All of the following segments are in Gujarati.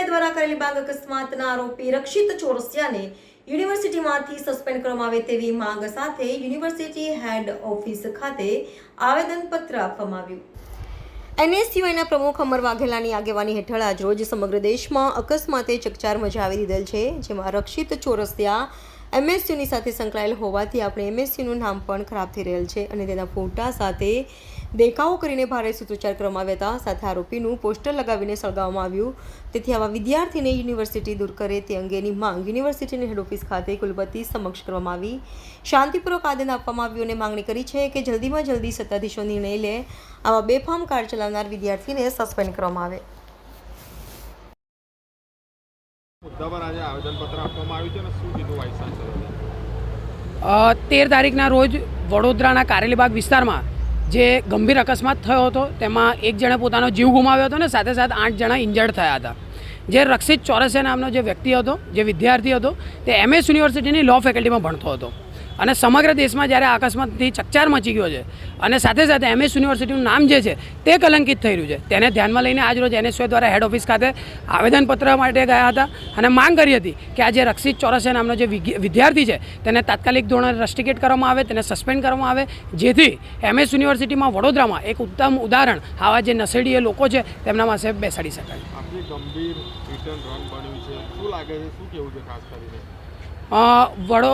માંગ અકસ્માતના આરોપી રક્ષિત ચોરસિયાને યુનિવર્સિટીમાંથી સસ્પેન્ડ કરવામાં આવે તેવી માંગ સાથે યુનિવર્સિટી હેડ ઓફિસ ખાતે આવેદનપત્ર આપવામાં આવ્યું. એનએસયુઆઈના પ્રમુખ અમર વાઘેલાની આગેવાની હેઠળ આજરોજ સમગ્ર દેશમાં અકસ્માતે ચકચાર મચાવી દીધેલ છે, જેમાં રક્ષિત ચોરસિયા એમએસયુની સાથે સંકળાયેલ હોવાથી આપણે એમએસયુનું નામ પણ ખરાબ થઈ રહેલ છે અને તેના ફોટા સાથે દેખાવો કરીને ભારે સૂત્રોચ્ચાર કરવામાં આવ્યા હતા. સાથે આરોપીનું પોસ્ટર લગાવીને સળગાવવામાં આવ્યું. તેથી આવા વિદ્યાર્થીને યુનિવર્સિટી દૂર કરે તે અંગેની માંગ યુનિવર્સિટીની હેડ ઓફિસ ખાતે કુલપતિ સમક્ષ કરવામાં આવી. શાંતિપૂર્વક આદેન આપવામાં આવ્યું અને માંગણી કરી છે કે જલ્દીમાં જલ્દી સત્તાધીશો નિર્ણય લે. આવા બેફામ કાર ચલાવનાર વિદ્યાર્થીને સસ્પેન્ડ કરવામાં આવે. તેર તારીખના રોજ વડોદરાના કારેલીબાગ વિસ્તારમાં જે ગંભીર અકસ્માત થયો હતો, તેમાં એક જણે પોતાનો જીવ ગુમાવ્યો હતો ને સાથે સાથે આઠ જણા ઇન્જર્ડ થયા હતા. જે રક્ષિત ચોરસિયા નામનો જે વ્યક્તિ હતો, જે વિદ્યાર્થી હતો, તે એમએસ યુનિવર્સિટીની લો ફેકલ્ટીમાં ભણતો હતો. અને સમગ્ર દેશમાં જ્યારે અકસ્માતથી ચકચાર મચી ગયો છે અને સાથે સાથે એમએસ યુનિવર્સિટીનું નામ જે છે તે કલંકિત થઈ રહ્યું છે. તેને ધ્યાનમાં લઈને આજરોજ એનએસયુ દ્વારા હેડ ઓફિસ ખાતે આવેદનપત્ર માટે ગયા હતા અને માંગ કરી હતી કે આ જે રક્ષિત ચોરસિયા નામનો જે વિદ્યાર્થી છે તેને તાત્કાલિક ધોરણે રસ્ટિકેટ કરવામાં આવે, તેને સસ્પેન્ડ કરવામાં આવે. જેથી એમએસ યુનિવર્સિટીમાં વડોદરામાં એક ઉત્તમ ઉદાહરણ આવા જે નસેડીએ લોકો છે તેમના પાસે બેસાડી શકાય. ગંભીર રિટર્ન રન બન્યું છે. શું લાગે છે? શું કેવું છે ખાસ કરીને? વડો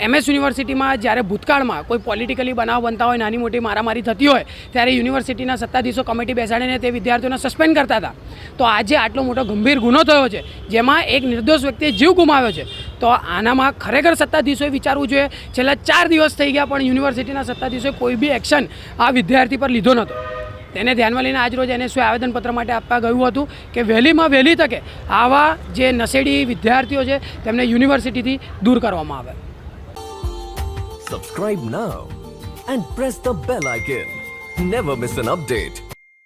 એમએસ યુનિવર્સિટીમાં જ્યારે ભૂતકાળમાં કોઈ પોલિટિકલી બનાવ બનતા હોય, નાની મોટી મારામારી થતી હોય, ત્યારે યુનિવર્સિટીના સત્તાધીશો કમિટી બેસાડીને તે વિદ્યાર્થીઓને સસ્પેન્ડ કરતા હતા. તો આજે આટલો મોટો ગંભીર ગુનો થયો છે, જેમાં એક નિર્દોષ વ્યક્તિએ જીવ ગુમાવ્યો છે. તો આનામાં ખરેખર સત્તાધીશોએ વિચારવું જોઈએ. છેલ્લા ચાર દિવસ થઈ ગયા, પણ યુનિવર્સિટીના સત્તાધીશોએ કોઈ બી એક્શન આ વિદ્યાર્થી પર લીધો નહોતો. તેને ધ્યાનમાં લઈને આજરોજ એને શું આવેદનપત્ર માટે આપવા ગયું હતું કે વહેલીમાં વહેલી તકે આવા જે નશેડી વિદ્યાર્થીઓ છે તેમને યુનિવર્સિટીથી દૂર કરવામાં આવે subscribe now and press the bell icon never miss an update.